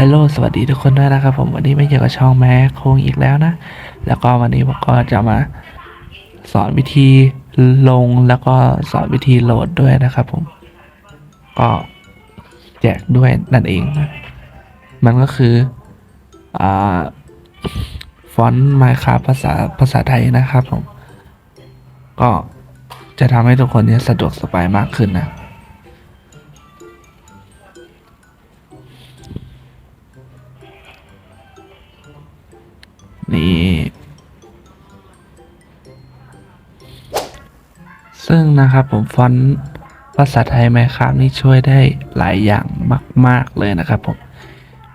ฮัลโหลสวัสดีทุกคนด้วยนะครับผมวันนี้ไม่เกี่ยวกับช่องแม็กโคงอีกแล้วนะ แล้วก็วันนี้ผมก็จะมาสอนวิธีลงแล้วก็สอนวิธีโหลดด้วยนะครับผม ก็แจกด้วยนั่นเองนะมันก็คืออ่าฟอนต์มาคาภาษาภาษาไทยนะครับผม ก็จะทำให้ทุกคนเนี้สะดวกสบายมากขึ้นนะ ซึ่งนะครับผมฟอนต์ภาษาไทยไหมครับนี่ช่วยได้หลายอย่างมาก ๆเลยนะครับผม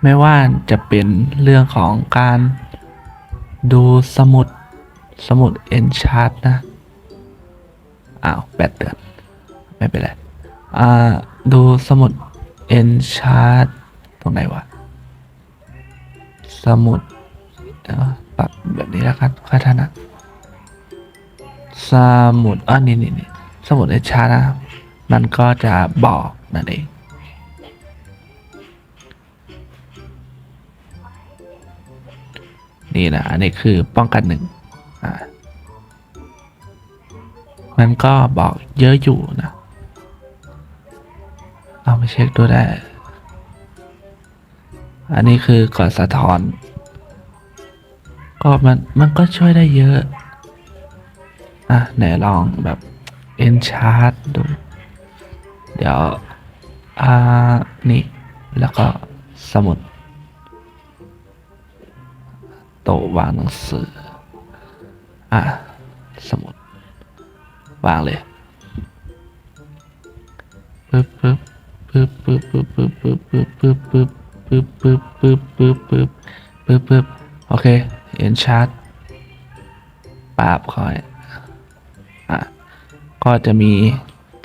ไม่ว่าจะเป็นเรื่องของการดูสมุดสมุดเอนชาร์ตนะอ้าวแบตเตือนไม่เป็นไรอ่าดูสมุดเอนชาร์ตตรงไหนวะสมุดเดี๋ยวปรับแบบนี้แล้วกันค่อยถนัด สมุดอ่านี่นี่นี่สมุดเอชานะครับมันก็จะบอกนั่นเองนี่นะอันนี้คือป้องกันหนึ่งอ่ามันก็บอกเยอะอยู่นะเอาไปเช็คดูได้ อันนี้คือกดสะท้อน ก็มันมันก็ช่วยได้เยอะ อะไหนลองแบบ enchant ดู เดี๋ยว อ่า นี่ แล้วก็สมุด โต๊ะวางหนังสือ อะ สมุด วางเลยปึ๊บปึ๊บปึ๊บปึ๊บปึ๊บปึ๊บปึ๊บปึ๊บปึ๊บปึ๊บปึ๊บปึ๊บปึ๊บปึ๊บปึ๊บปึ๊บโอเคเอ็นชาร์ตปราบคอย ก็จะมี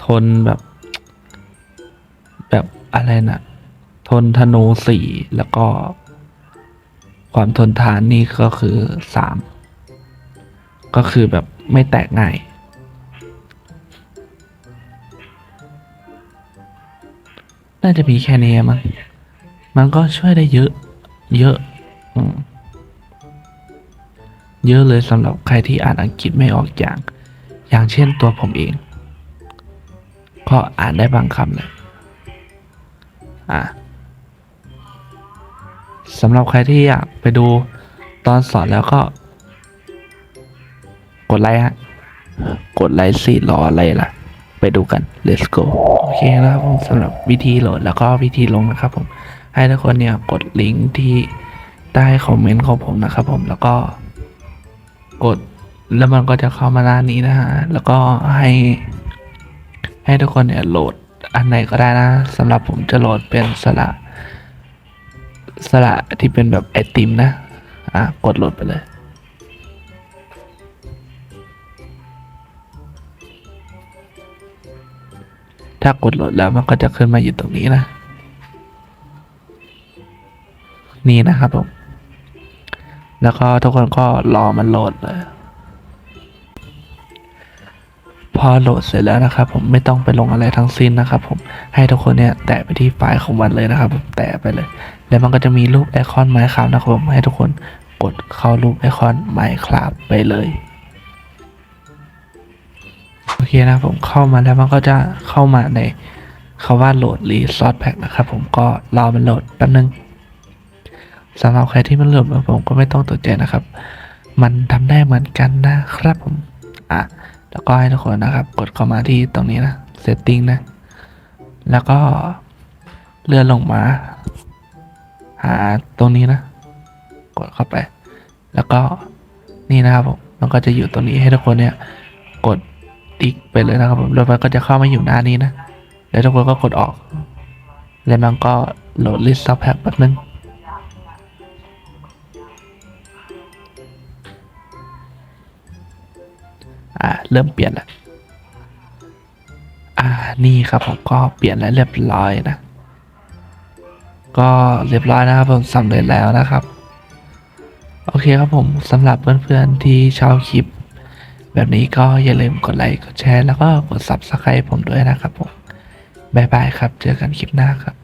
ทนแบบ แบบอะไรนะทนธนูสี่แล้วก็ ความทนทานนี่ก็คือสามก็คือแบบไม่แตกง่ายน่าจะมีแค่นี้มั้งมันก็ช่วยได้เยอะ เยอะอเยอะเลยสำหรับใครที่อ่านอังกฤษไม่ออกอย่าง อย่างเช่นตัวผมเอง ก็อ่านได้บางคำเลยอะสำหรับใครที่อยากไปดูตอนสอนแล้วก็ กดไลค์ฮะ กดไลค์สิรออะไรล่ะ ไปดูกัน let's go โอเคนะครับผมสำหรับวิธีโหลดแล้วก็วิธีลงนะครับผม ให้ทุกคนเนี่ยกดลิงก์ที่ใต้คอมเมนต์ของผมนะครับผมแล้วก็กด แล้วมันก็จะเข้ามาหน้านี้นะฮะ แล้วก็ให้ ให้ทุกคนเนี่ยโหลดอันไหนก็ได้นะสำหรับผมจะโหลดเป็นสระสระที่เป็นแบบไอติมนะ อะ กดโหลดไปเลยถ้ากดโหลดแล้วมันก็จะขึ้นมาอยู่ตรงนี้นะ นี่นะครับผม แล้วก็ทุกคนก็รอมันโหลดเลย พอโหลดเสร็จแล้วนะครับ ผมไม่ต้องไปลงอะไรทั้งสิ้นนะครับ ผมให้ทุกคนเนี่ยแตะไปที่ไฟล์ของมันเลยนะครับผมแตะไปเลย แล้วมันก็จะมีรูปไอคอนไมค์ครับนะครับผมให้ทุกคนกดเข้ารูปไอคอนไมค์ครับไปเลยโอเคนะผมเข้ามาแล้วมันก็จะเข้ามาในคาว่าโหลดรีซอสแพ็กนะครับผมก็รอมันโหลดแป๊บนึงสำหรับใครที่มันโหลดมาผมก็ไม่ต้องตกใจนะครับ มันทำได้เหมือนกันนะครับผมอะ แล้วก็ให้ทุกคนนะครับ กดเข้ามาที่ตรงนี้นะ setting นะ แล้วก็เลื่อนลงมา หาตรงนี้นะ กดเข้าไป แล้วก็นี่นะครับผมมันก็จะอยู่ตรงนี้ให้ทุกคนเนี่ย กดติ๊กไปเลยนะครับผมแล้วมันก็จะเข้ามาอยู่หน้านี้นะ แล้วทุกคนก็กดออก แล้วมันก็โหลดลิสต์ซับแพ็กแป๊บนึง เริ่มเปลี่ยนแล้วอ่านี่ครับผมก็เปลี่ยนแล้วเรียบร้อยนะ ก็เรียบร้อยนะครับผมสำเร็จแล้วนะครับ โอเคครับผมสำหรับเพื่อนๆที่ชอบคลิป แบบนี้ก็อย่าลืมกดไลค์กดแชร์แล้วก็กด Subscribe ผมด้วยนะครับผมบ๊ายบายครับ เจอกันคลิปหน้าครับ